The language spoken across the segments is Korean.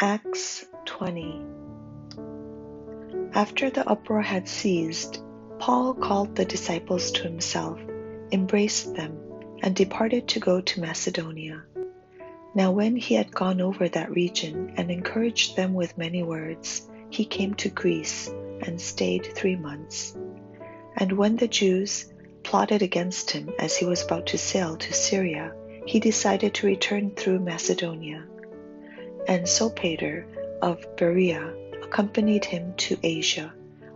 Acts 20 After the uproar had ceased, Paul called the disciples to himself, embraced them, and departed to go to Macedonia. Now, when he had gone over that region and encouraged them with many words, he came to Greece and stayed three months. And when the Jews plotted against him as he was about to sail to Syria, he decided to return through Macedonia. And Sopater of Berea accompanied him to Asia,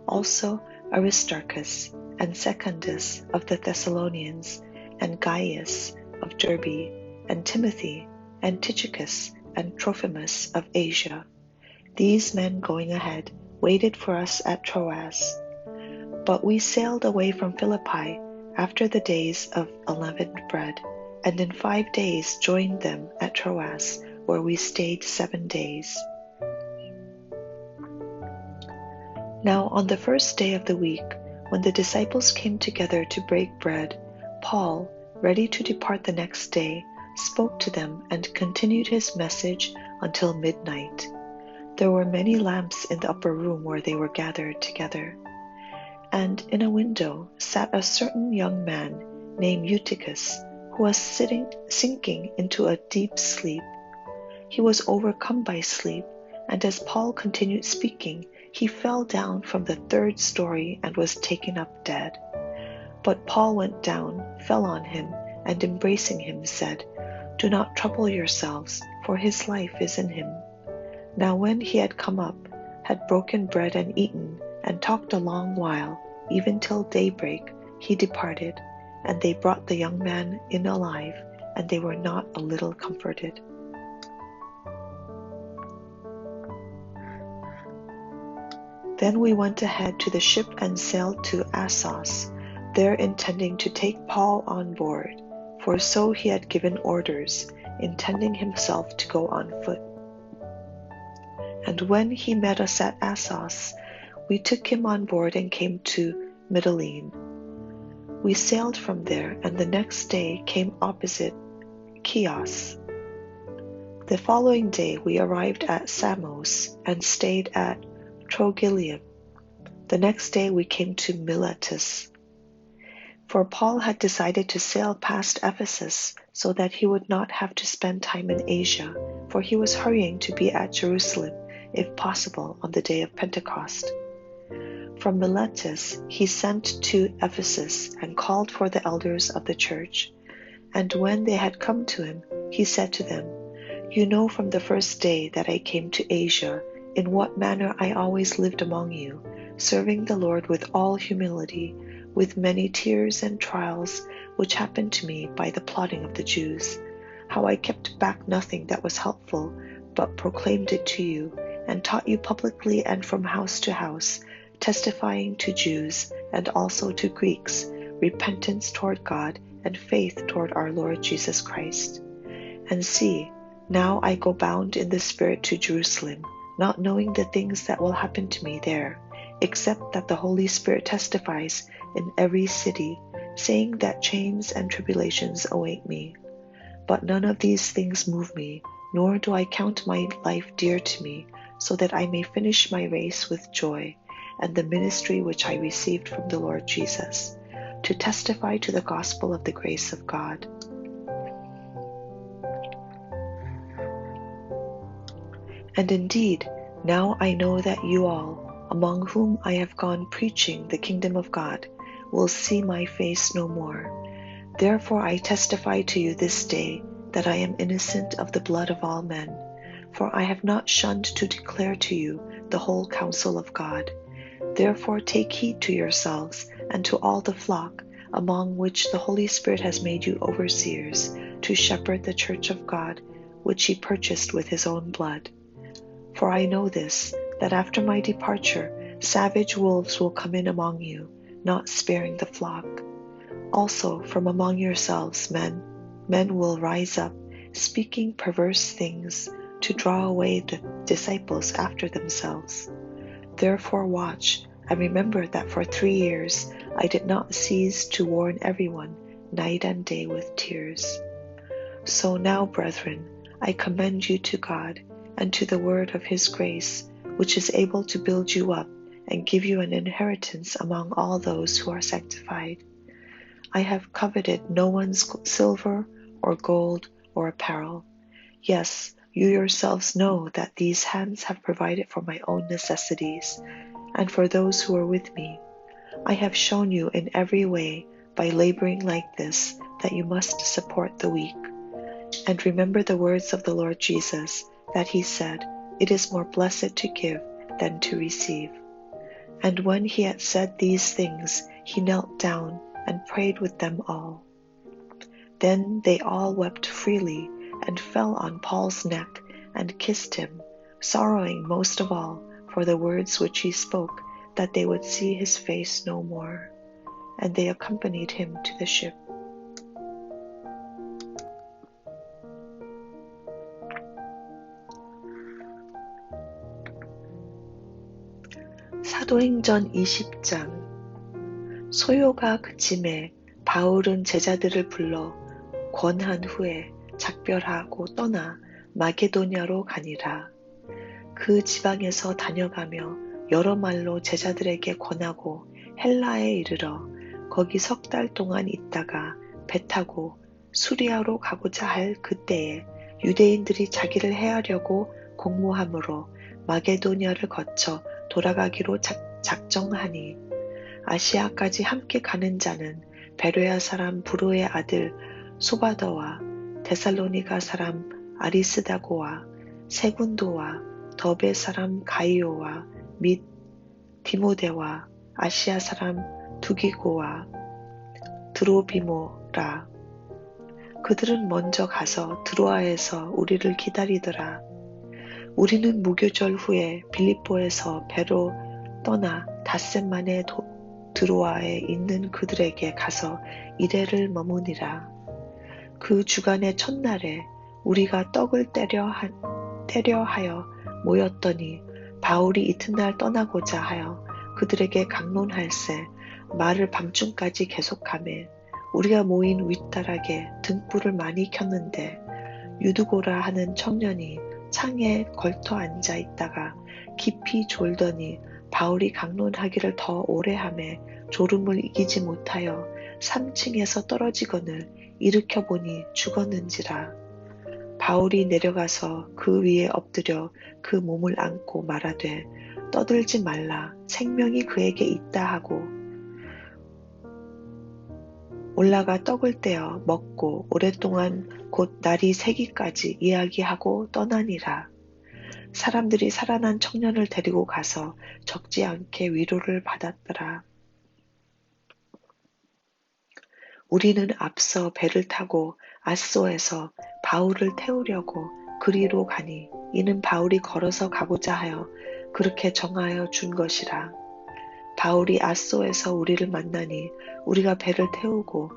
also Aristarchus and Secundus of the Thessalonians, and Gaius of Derbe, and Timothy, and Tychicus, and Trophimus of Asia. These men going ahead waited for us at Troas. But we sailed away from Philippi after the days of unleavened bread, and in five days joined them at Troas, where we stayed seven days. Now, on the first day of the week, when the disciples came together to break bread, Paul, ready to depart the next day, spoke to them and continued his message until midnight. There were many lamps in the upper room where they were gathered together. And in a window sat a certain young man named Eutychus, who was sitting sinking into a deep sleep. He was overcome by sleep, and as Paul continued speaking, he fell down from the third story and was taken up dead. But Paul went down, fell on him, and embracing him said, Do not trouble yourselves, for his life is in him. Now when he had come up, had broken bread and eaten, and talked a long while, even till daybreak, he departed, and they brought the young man in alive, and they were not a little comforted. Then we went ahead to the ship and sailed to Assos, there intending to take Paul on board, for so he had given orders, intending himself to go on foot. And when he met us at Assos, we took him on board and came to Mytilene. We sailed from there, and the next day came opposite Chios. The following day we arrived at Samos and stayed at Trogyllium. The next day we came to Miletus. For Paul had decided to sail past Ephesus so that he would not have to spend time in Asia, for he was hurrying to be at Jerusalem, if possible, on the day of Pentecost. From Miletus he sent to Ephesus and called for the elders of the church. And when they had come to him, he said to them, You know from the first day that I came to Asia in what manner I always lived among you, serving the Lord with all humility, with many tears and trials which happened to me by the plotting of the Jews, how I kept back nothing that was helpful, but proclaimed it to you, and taught you publicly and from house to house, testifying to Jews and also to Greeks repentance toward God and faith toward our Lord Jesus Christ. And see, now I go bound in the Spirit to Jerusalem not knowing the things that will happen to me there, except that the Holy Spirit testifies in every city, saying that chains and tribulations await me. But none of these things move me, nor do I count my life dear to me, so that I may finish my race with joy, and the ministry which I received from the Lord Jesus, to testify to the gospel of the grace of God. And indeed, now I know that you all, among whom I have gone preaching the kingdom of God, will see my face no more. Therefore I testify to you this day that I am innocent of the blood of all men, for I have not shunned to declare to you the whole counsel of God. Therefore take heed to yourselves and to all the flock among which the Holy Spirit has made you overseers to shepherd the church of God, which he purchased with his own blood. For I know this, that after my departure, savage wolves will come in among you, not sparing the flock. Also, from among yourselves, men, men will rise up, speaking perverse things, to draw away the disciples after themselves. Therefore, watch, and remember that for three years I did not cease to warn everyone, night and day with tears. So now, brethren, I commend you to God and to the word of his grace, which is able to build you up and give you an inheritance among all those who are sanctified. I have coveted no one's silver or gold or apparel. Yes, you yourselves know that these hands have provided for my own necessities and for those who are with me. I have shown you in every way by laboring like this that you must support the weak. And remember the words of the Lord Jesus that he said, It is more blessed to give than to receive. And when he had said these things, he knelt down and prayed with them all. Then they all wept freely and fell on Paul's neck and kissed him, sorrowing most of all for the words which he spoke, that they would see his face no more. And they accompanied him to the ship. 사도행전 20장 소요가 그침에 바울은 제자들을 불러 권한 후에 작별하고 떠나 마게도냐로 가니라. 그 지방에서 다녀가며 여러 말로 제자들에게 권하고 헬라에 이르러 거기 석 달 동안 있다가 배 타고 수리아로 가고자 할 그때에 유대인들이 자기를 해하려고 공모함으로 마게도냐를 거쳐 돌아가기로 작, 작정하니 아시아까지 함께 가는 자는 베레아 사람 부로의 아들 소바더와 데살로니가 사람 아리스다고와 세군도와 더베 사람 가이오와 및 디모데와 아시아 사람 두기고와 드로비모라 그들은 먼저 가서 드로아에서 우리를 기다리더라. 우리는 무교절 후에 빌립보에서 배로 떠나 닷새 만에 드로아에 있는 그들에게 가서 이래를 머무니라. 그 주간의 첫날에 우리가 떡을 때려, 하, 때려 하여 모였더니 바울이 이튿날 떠나고자 하여 그들에게 강론할세 말을 밤중까지 계속하매 우리가 모인 윗다락에 등불을 많이 켰는데 유두고라 하는 청년이 창에 걸터 앉아 있다가 깊이 졸더니 바울이 강론하기를 더 오래 하매 졸음을 이기지 못하여 3층에서 떨어지거늘 일으켜 보니 죽었는지라. 바울이 내려가서 그 위에 엎드려 그 몸을 안고 말하되 떠들지 말라 생명이 그에게 있다 하고 올라가 떡을 떼어 먹고 오랫동안 곧 날이 새기까지 이야기하고 떠나니라. 사람들이 살아난 청년을 데리고 가서 적지 않게 위로를 받았더라. 우리는 앞서 배를 타고 아소에서 바울을 태우려고 그리로 가니 이는 바울이 걸어서 가고자 하여 그렇게 정하여 준 것이라. 바울이 아소에서 우리를 만나니 우리가 배를 태우고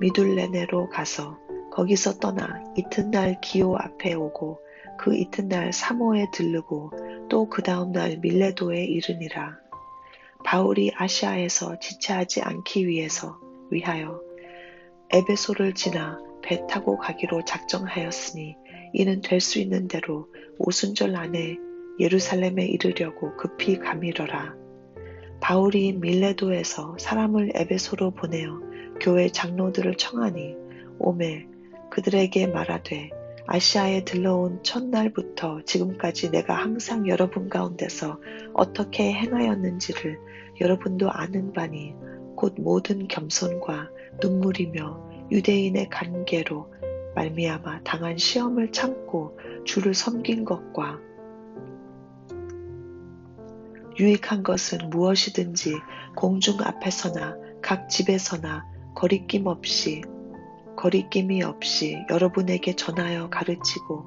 미둘레네로 가서 거기서 떠나 이튿날 기오 앞에 오고 그 이튿날 사모에 들르고 또 그 다음날 밀레도에 이르니라. 바울이 아시아에서 지체하지 않기 위해서 위하여 에베소를 지나 배 타고 가기로 작정하였으니 이는 될 수 있는 대로 오순절 안에 예루살렘에 이르려고 급히 가미러라. 바울이 밀레도에서 사람을 에베소로 보내어 교회 장로들을 청하니 오매 그들에게 말하되 아시아에 들러온 첫날부터 지금까지 내가 항상 여러분 가운데서 어떻게 행하였는지를 여러분도 아는 바니 곧 모든 겸손과 눈물이며 유대인의 관계로 말미암아 당한 시험을 참고 주를 섬긴 것과 유익한 것은 무엇이든지 공중 앞에서나 각 집에서나 거리낌 없이 거리낌이 없이 여러분에게 전하여 가르치고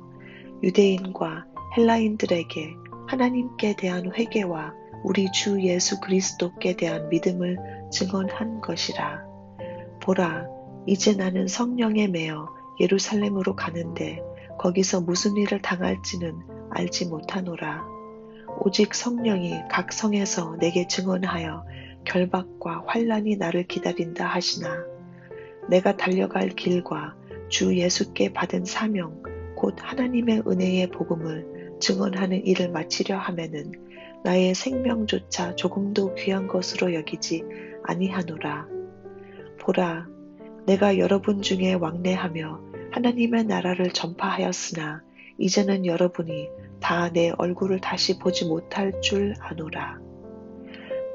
유대인과 헬라인들에게 하나님께 대한 회개와 우리 주 예수 그리스도께 대한 믿음을 증언한 것이라. 보라, 이제 나는 성령에 매어 예루살렘으로 가는데 거기서 무슨 일을 당할지는 알지 못하노라. 오직 성령이 각 성에서 내게 증언하여 결박과 환란이 나를 기다린다 하시나 내가 달려갈 길과 주 예수께 받은 사명 곧 하나님의 은혜의 복음을 증언하는 일을 마치려 하면은 나의 생명조차 조금도 귀한 것으로 여기지 아니하노라. 보라, 내가 여러분 중에 왕래하며 하나님의 나라를 전파하였으나 이제는 여러분이 다 내 얼굴을 다시 보지 못할 줄 아노라.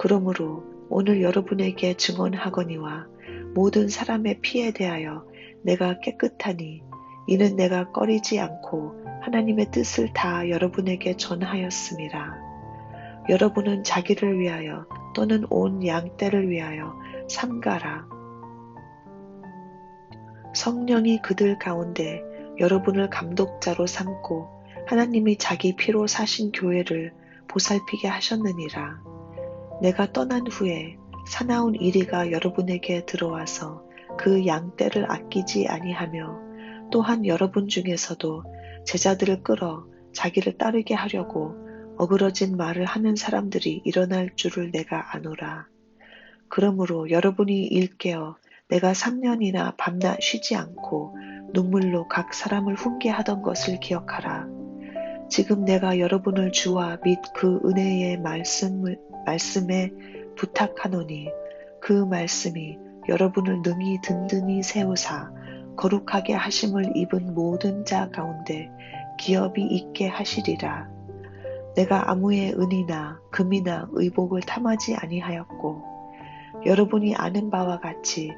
그러므로 오늘 여러분에게 증언하거니와 모든 사람의 피에 대하여 내가 깨끗하니 이는 내가 꺼리지 않고 하나님의 뜻을 다 여러분에게 전하였습니다. 여러분은 자기를 위하여 또는 온 양떼를 위하여 삼가라. 성령이 그들 가운데 여러분을 감독자로 삼고 하나님이 자기 피로 사신 교회를 보살피게 하셨느니라. 내가 떠난 후에 사나운 이리가 여러분에게 들어와서 그 양떼를 아끼지 아니하며 또한 여러분 중에서도 제자들을 끌어 자기를 따르게 하려고 어그러진 말을 하는 사람들이 일어날 줄을 내가 아노라. 그러므로 여러분이 일깨어 내가 3년이나 밤낮 쉬지 않고 눈물로 각 사람을 훈계하던 것을 기억하라. 지금 내가 여러분을 주와 및 그 은혜의 말씀을, 말씀에 부탁하노니 그 말씀이 여러분을 능히 든든히 세우사 거룩하게 하심을 입은 모든 자 가운데 기업이 있게 하시리라. 내가 아무의 은이나 금이나 의복을 탐하지 아니하였고 여러분이 아는 바와 같이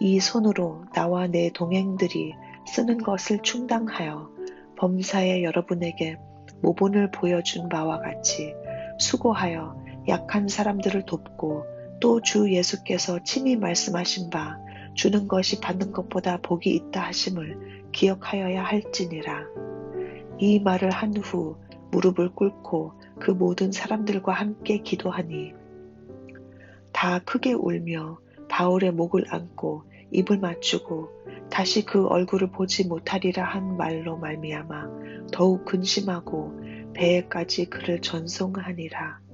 이 손으로 나와 내 동행들이 쓰는 것을 충당하여 범사에 여러분에게 모본을 보여준 바와 같이 수고하여 약한 사람들을 돕고 또 주 예수께서 친히 말씀하신 바 주는 것이 받는 것보다 복이 있다 하심을 기억하여야 할지니라. 이 말을 한 후 무릎을 꿇고 그 모든 사람들과 함께 기도하니 다 크게 울며 바울의 목을 안고 입을 맞추고 다시 그 얼굴을 보지 못하리라 한 말로 말미암아 더욱 근심하고 배에까지 그를 전송하니라.